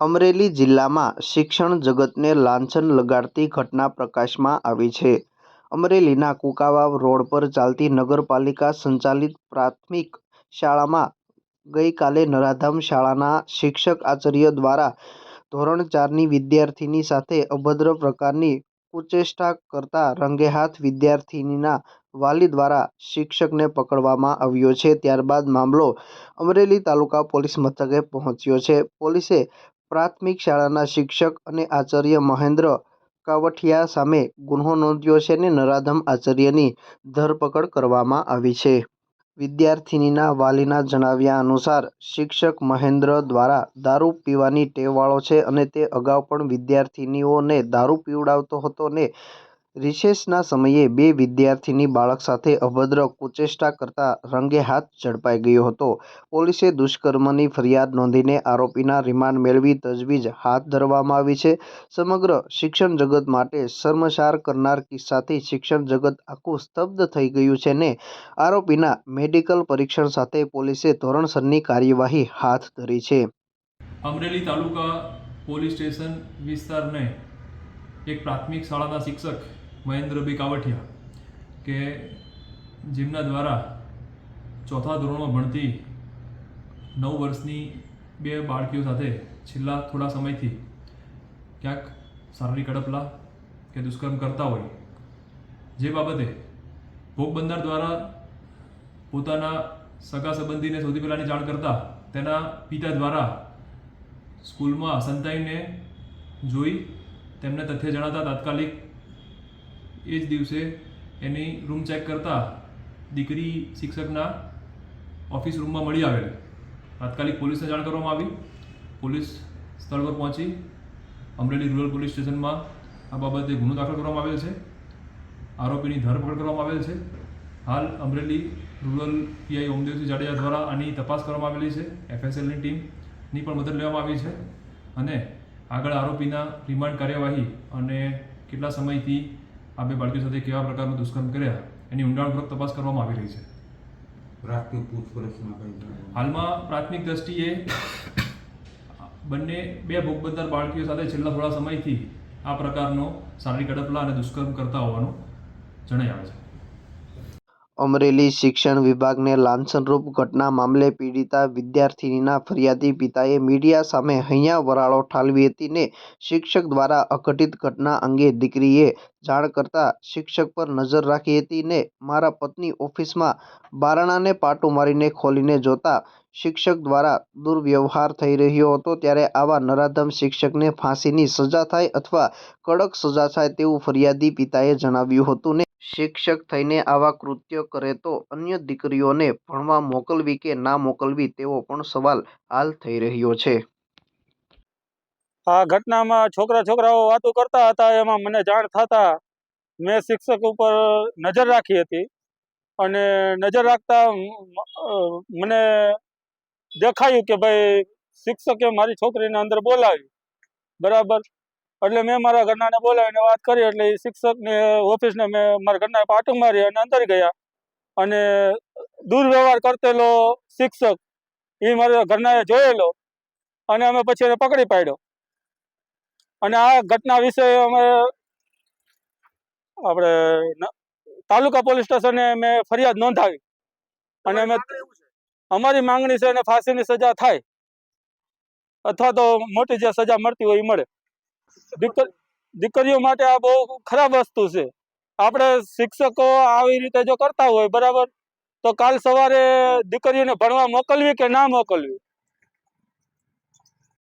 અમરેલી જિલ્લામાં શિક્ષણ જગતને લાંછન લગાડતી ઘટના પ્રકાશમાં આવી છે. અમરેલીના કુકાવાવ રોડ પર ચાલતી નગરપાલિકા સંચાલિત પ્રાથમિક શાળામાં ગઈકાલે નરાધામ શાળાના શિક્ષક આચાર્ય દ્વારા ધોરણ ચારની વિદ્યાર્થીની સાથે અભદ્ર પ્રકારની કુચેષ્ટા કરતા રંગેહાથ વિદ્યાર્થીનીના વાલી દ્વારા શિક્ષકને પકડવામાં આવ્યો છે. ત્યારબાદ મામલો અમરેલી તાલુકા પોલીસ મથકે પહોંચ્યો છે. પોલીસે પ્રાથમિક શાળાના શિક્ષક અને આચાર્ય મહેન્દ્ર કાવઠિયા સામે ગુન્હો નોંધ્યો છે અને નરાધમ આચાર્યની ધરપકડ કરવામાં આવી છે. વિદ્યાર્થીનીના વાલીના જણાવ્યા અનુસાર, શિક્ષક મહેન્દ્ર દ્વારા દારૂ પીવાની ટેવવાળો છે અને તે અગાઉ પણ વિદ્યાર્થીનીઓને દારૂ પીવડાવતો હતો ને રિસેસના સમયે બે વિદ્યાર્થીની બાળક સાથે અભદ્ર કુચેષ્ટા કરતા રંગેહાથ ઝડપાઈ ગયો હતો. પોલીસે દુષ્કર્મની ફરિયાદ નોંધીને આરોપીના રિમાન્ડ મેળવી તજવીજ હાથ ધરવામાં આવી છે. સમગ્ર શિક્ષણ જગત માટે શર્મસાર કરનાર કિસ્સાથી શિક્ષણ જગત આખું સ્તબ્ધ થઈ ગયું છે ને આરોપીના મેડિકલ પરીક્ષણ સાથે પોલીસે ધોરણસરની કાર્યવાહી હાથ ધરી છે. અમરેલી તાલુકા પોલીસ સ્ટેશન વિસ્તારને એક પ્રાથમિક શાળાના શિક્ષક મહેન્દ્રભાઈ કાવઠિયા કે જેમના દ્વારા ચોથા ધોરણમાં ભણતી નવ વર્ષની બે બાળકીઓ સાથે છેલ્લા થોડા સમયથી ક્યાંક શારીરિક અડપલા કે દુષ્કર્મ કરતા હોય, જે બાબતે ભોગ બનનાર દ્વારા પોતાના સગા સંબંધીને સૌથી પહેલાંની જાણ કરતા તેના પિતા દ્વારા સ્કૂલમાં સંતાઈને જોઈ તેમને તથ્ય જણાતા તાત્કાલિક એ જ દિવસે એની રૂમ ચેક કરતા દીકરી શિક્ષકના ઓફિસ રૂમમાં મળી આવેલી. તાત્કાલિક પોલીસને જાણ કરવામાં આવી. પોલીસ સ્થળ પર પહોંચી અમરેલી રૂરલ પોલીસ સ્ટેશનમાં આ બાબતે ગુનો દાખલ કરવામાં આવેલ છે. આરોપીની ધરપકડ કરવામાં આવેલ છે. હાલ અમરેલી રૂરલ પીઆઈ ઓમદેવસિંહ જાડેજા દ્વારા આની તપાસ કરવામાં આવેલી છે. એફએસએલની ટીમની પણ મદદ લેવામાં આવી છે. અને આગળ આરોપીના રિમાન્ડ કાર્યવાહી અને કેટલા સમયથી આ બે બાળકીઓ સાથે કેવા પ્રકારનું દુષ્કર્મ કર્યા એની ઊંડાણપૂર્વક તપાસ કરવામાં આવી રહી છે. પ્રાથમિક પૂછપરછમાં હાલમાં પ્રાથમિક દ્રષ્ટિએ બંને બે ભોગ બાળકીઓ સાથે છેલ્લા થોડા સમયથી આ પ્રકારનો શારીરિક અડપલા અને દુષ્કર્મ કરતા હોવાનું જણાઈ આવે છે. અમરેલી શિક્ષણ વિભાગને લાંછનરૂપ ઘટના મામલે પીડિતા વિદ્યાર્થિનીના ફરિયાદી પિતાએ મીડિયા સામે હૈયા વરાળો ઠાલવી હતી ને શિક્ષક દ્વારા અઘટિત ઘટના અંગે દીકરીએ જાણ કરતા શિક્ષક પર નજર રાખી હતી ને મારા પત્ની ઓફિસમાં બારણાને પાટો મારીને ખોલીને જોતા શિક્ષક દ્વારા દુર્વ્યવહાર થઈ રહ્યો હતો ત્યારે આવા નરાધમ શિક્ષકને ફાંસીની સજા થાય અથવા કડક સજા થાય તેવું ફરિયાદી પિતાએ જણાવ્યું હતું ને શિક્ષક થઈને આવા કૃત્યો કરે તો અન્ય દીકરીઓને ભણવા મોકલવી કે ના મોકલવી તેવો પણ સવાલ હાલ થઈ રહ્યો છે. આ ઘટનામાં છોકરા છોકરાઓ વાતો કરતા હતા, એમાં મને જાણ થતા મેં શિક્ષક ઉપર નજર રાખી હતી અને નજર રાખતા મને દેખાયું કે ભાઈ શિક્ષકે મારી છોકરીને અંદર બોલાવી બરાબર? એટલે મેં મારા ઘરનાને બોલાવીને વાત કરી એટલે એ શિક્ષકને ઓફિસને મેં મારા ઘરના પાટું મારી અને અંદર ગયા. અને દુર્વ્યવહાર કરતેલો શિક્ષક એ મારા ઘરનાએ જોયેલો અને અમે પછી એને પકડી પાડ્યો. અને આ ઘટના વિશે અમે આપણે તાલુકા પોલીસ સ્ટેશને મેં ફરિયાદ નોંધાવી. અને અમે અમારી માંગણી છે એને ફાંસીની સજા થાય. અથવા તો મોટી જે સજા મળતી હોય એ મળે. દીકરીઓ માટે આ બહુ ખરાબ વસ્તુ છે. આપણે શિક્ષકો આવી રીતે જો કરતા હોય, બરાબર? તો કાલ સવારે દીકરીઓને ભણવા મોકલવી કે ના મોકલવી?